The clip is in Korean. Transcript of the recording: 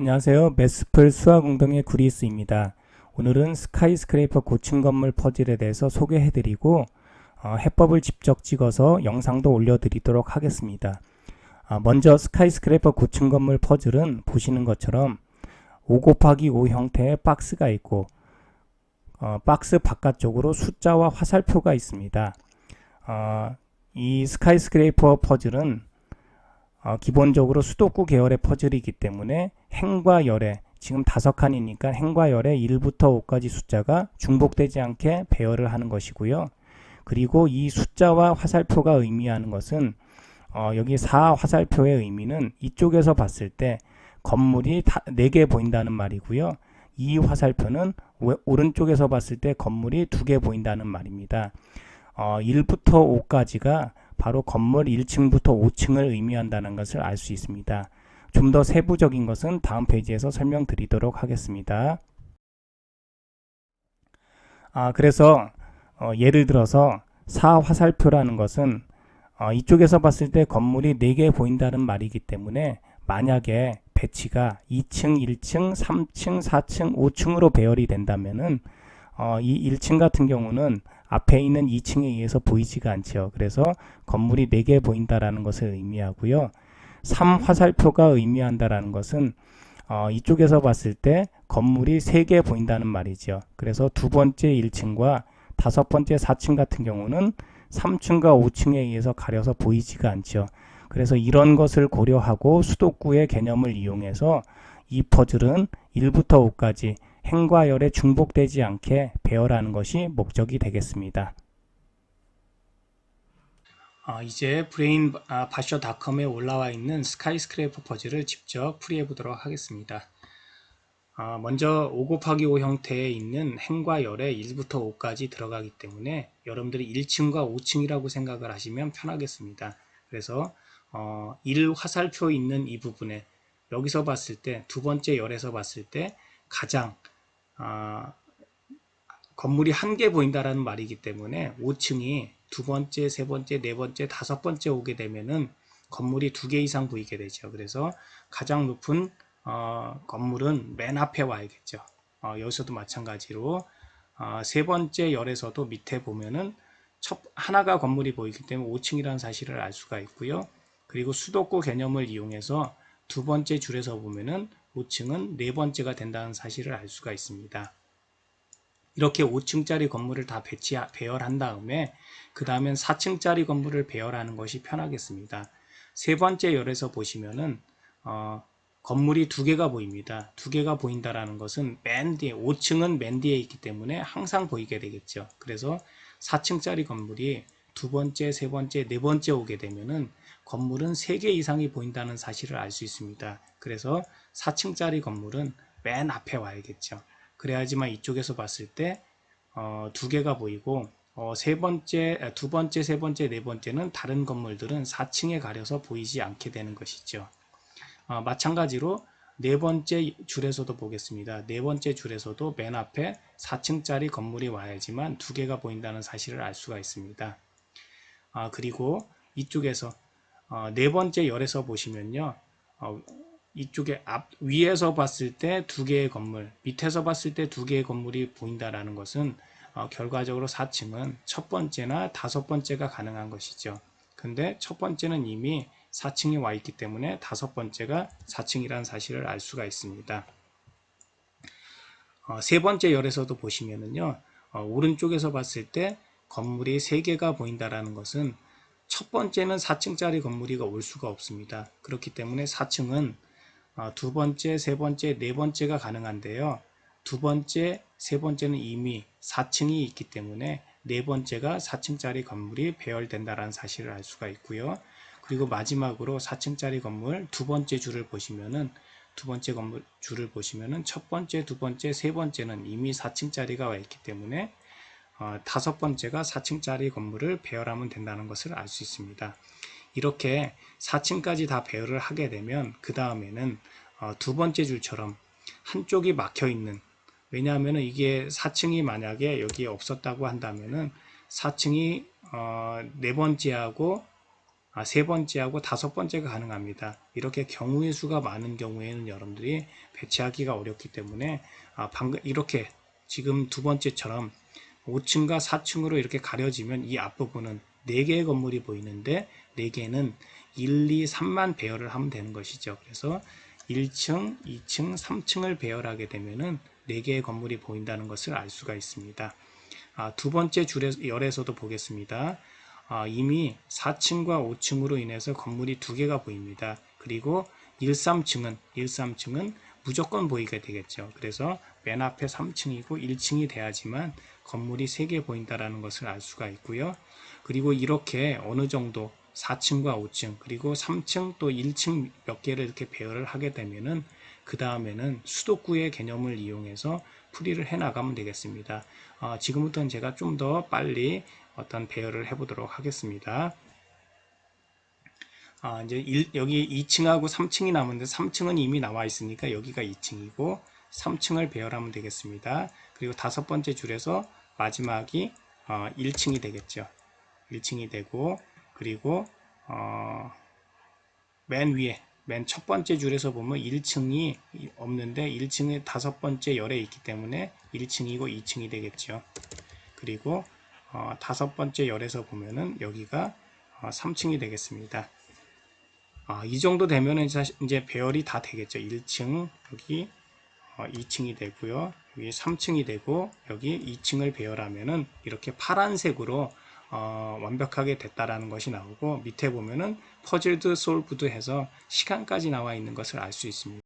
안녕하세요. 메스플 수화공동의 구리스입니다. 오늘은 스카이스크레이퍼 고층 건물 퍼즐에 대해서 소개해드리고 어, 해법을 직접 찍어서 영상도 올려드리도록 하겠습니다. 아, 먼저 스카이스크레이퍼 고층 건물 퍼즐은 보시는 것처럼 5 곱하기 5 형태의 박스가 있고 어, 박스 바깥쪽으로 숫자와 화살표가 있습니다. 어, 이 스카이스크레이퍼 퍼즐은 어, 기본적으로 수도쿠 계열의 퍼즐이기 때문에 행과 열의 지금 다섯 칸이니까 행과 열의 1부터 5까지 숫자가 중복되지 않게 배열을 하는 것이고요. 그리고 이 숫자와 화살표가 의미하는 것은 어, 여기 4 화살표의 의미는 이쪽에서 봤을 때 건물이 4개 보인다는 말이고요. 이 화살표는 오- 오른쪽에서 봤을 때 건물이 2개 보인다는 말입니다. 어, 1부터 5까지가 바로 건물 1층부터 5층을 의미한다는 것을 알 수 있습니다. 좀 더 세부적인 것은 다음 페이지에서 설명드리도록 하겠습니다. 아, 그래서 어, 예를 들어서 4화살표라는 것은 어, 이쪽에서 봤을 때 건물이 4개 보인다는 말이기 때문에 만약에 배치가 2층, 1층, 3층, 4층, 5층으로 배열이 된다면은 어, 이 1층 같은 경우는 앞에 있는 2층에 의해서 보이지가 않죠. 그래서 건물이 4개 보인다라는 것을 의미하고요. 3 화살표가 의미한다라는 것은 어, 이쪽에서 봤을 때 건물이 3개 보인다는 말이죠. 그래서 두 번째 1층과 다섯 번째 4층 같은 경우는 3층과 5층에 의해서 가려서 보이지가 않죠. 그래서 이런 것을 고려하고 수도구의 개념을 이용해서 이 퍼즐은 1부터 5까지 행과 열에 중복되지 않게 배열하는 것이 목적이 되겠습니다. 아, 이제 브레인 아, 바셔닷컴에 올라와 있는 스카이스크레이퍼 퍼즐을 직접 풀이해 보도록 하겠습니다. 아, 먼저 5 곱하기 5 형태에 있는 행과 열에 1부터 5까지 들어가기 때문에 여러분들이 1층과 5층이라고 생각을 하시면 편하겠습니다. 그래서 어, 1 화살표 있는 이 부분에 여기서 봤을 때 두 번째 열에서 봤을 때 가장 아, 건물이 한 개 보인다라는 말이기 때문에 5층이 두 번째, 세 번째, 네 번째, 다섯 번째 오게 되면은 건물이 두 개 이상 보이게 되죠. 그래서 가장 높은 어, 건물은 맨 앞에 와야겠죠. 어, 여기서도 마찬가지로 어, 세 번째 열에서도 밑에 보면은 첫 하나가 건물이 보이기 때문에 5층이라는 사실을 알 수가 있고요. 그리고 수도고 개념을 이용해서 두 번째 줄에서 보면은 5층은 네 번째가 된다는 사실을 알 수가 있습니다. 이렇게 5층짜리 건물을 다 배치 배열한 다음에 그 다음엔 4층짜리 건물을 배열하는 것이 편하겠습니다. 세 번째 열에서 보시면은 어, 건물이 두 개가 보입니다. 두 개가 보인다라는 것은 맨 뒤에 5층은 맨 뒤에 있기 때문에 항상 보이게 되겠죠. 그래서 4층짜리 건물이 두 번째, 세 번째, 네 번째 오게 되면은 건물은 3개 이상이 보인다는 사실을 알 수 있습니다. 그래서 4층짜리 건물은 맨 앞에 와야겠죠. 그래야지만 이쪽에서 봤을 때, 어, 두 개가 보이고, 어, 세 번째, 아, 두 번째, 세 번째, 네 번째는 다른 건물들은 4층에 가려서 보이지 않게 되는 것이죠. 어, 마찬가지로 네 번째 줄에서도 보겠습니다. 네 번째 줄에서도 맨 앞에 4층짜리 건물이 와야지만 두 개가 보인다는 사실을 알 수가 있습니다. 아, 그리고 이쪽에서 어, 네 번째 열에서 보시면요. 어, 이쪽에 앞 위에서 봤을 때 두 개의 건물, 밑에서 봤을 때 두 개의 건물이 보인다라는 것은 어, 결과적으로 4층은 첫 번째나 다섯 번째가 가능한 것이죠. 근데 첫 번째는 이미 4층에 와 있기 때문에 다섯 번째가 4층이라는 사실을 알 수가 있습니다. 어, 세 번째 열에서도 보시면은요, 어, 오른쪽에서 봤을 때 건물이 세 개가 보인다라는 것은 첫 번째는 4층짜리 건물이가 올 수가 없습니다. 그렇기 때문에 4층은 어, 두 번째, 세 번째, 네 번째가 가능한데요. 두 번째, 세 번째는 이미 4층이 있기 때문에 네 번째가 4층짜리 건물이 배열된다라는 사실을 알 수가 있고요. 그리고 마지막으로 4층짜리 건물 두 번째 줄을 보시면은 두 번째 건물 줄을 보시면은 첫 번째, 두 번째, 세 번째는 이미 4층짜리가 와 있기 때문에 어, 다섯 번째가 4층짜리 건물을 배열하면 된다는 것을 알 수 있습니다. 이렇게 4층까지 다 배열을 하게 되면 그 다음에는 어, 두 번째 줄처럼 한쪽이 막혀 있는 왜냐하면 이게 4층이 만약에 여기에 없었다고 한다면은 4층이 어, 네 번째하고 아, 세 번째하고 다섯 번째가 가능합니다. 이렇게 경우의 수가 많은 경우에는 여러분들이 배치하기가 어렵기 때문에 아, 방금 이렇게 지금 두 번째처럼 5층과 4층으로 이렇게 가려지면 이 앞부분은 4개의 건물이 보이는데 4개는 1, 2, 3만 배열을 하면 되는 것이죠. 그래서 1층, 2층, 3층을 배열하게 되면은 4개의 건물이 보인다는 것을 알 수가 있습니다. 아, 두 번째 줄에, 열에서도 보겠습니다. 아, 이미 4층과 5층으로 인해서 건물이 두 개가 보입니다. 그리고 1, 3층은 1, 3층은 무조건 보이게 되겠죠. 그래서 맨 앞에 3층이고 1층이 돼야지만 건물이 3개 보인다라는 것을 알 수가 있고요. 그리고 이렇게 어느 정도 4층과 5층 그리고 3층 또 1층 몇 개를 이렇게 배열을 하게 되면은 그 다음에는 수도구의 개념을 이용해서 풀이를 해 나가면 되겠습니다. 어, 지금부터는 제가 좀 더 빨리 어떤 배열을 해보도록 하겠습니다. 아, 이제 일- 여기 2층하고 3층이 남았는데 3층은 이미 나와 있으니까 여기가 2층이고 3층을 배열하면 되겠습니다. 그리고 다섯 번째 줄에서 마지막이 어, 1층이 되겠죠. 1층이 되고 그리고 어, 맨 위에 맨 첫 번째 줄에서 보면 1층이 없는데 1층에 다섯 번째 열에 있기 때문에 1층이고 2층이 되겠죠. 그리고 어, 다섯 번째 열에서 보면은 여기가 어, 3층이 되겠습니다. 아, 이 정도 되면은 이제 배열이 다 되겠죠. 1층 여기 어, 2층이 되고요. 여기 3층이 되고 여기 2층을 배열하면은 이렇게 파란색으로 어, 완벽하게 됐다라는 것이 나오고 밑에 보면은 퍼즐드 솔브드 해서 시간까지 나와 있는 것을 알 수 있습니다.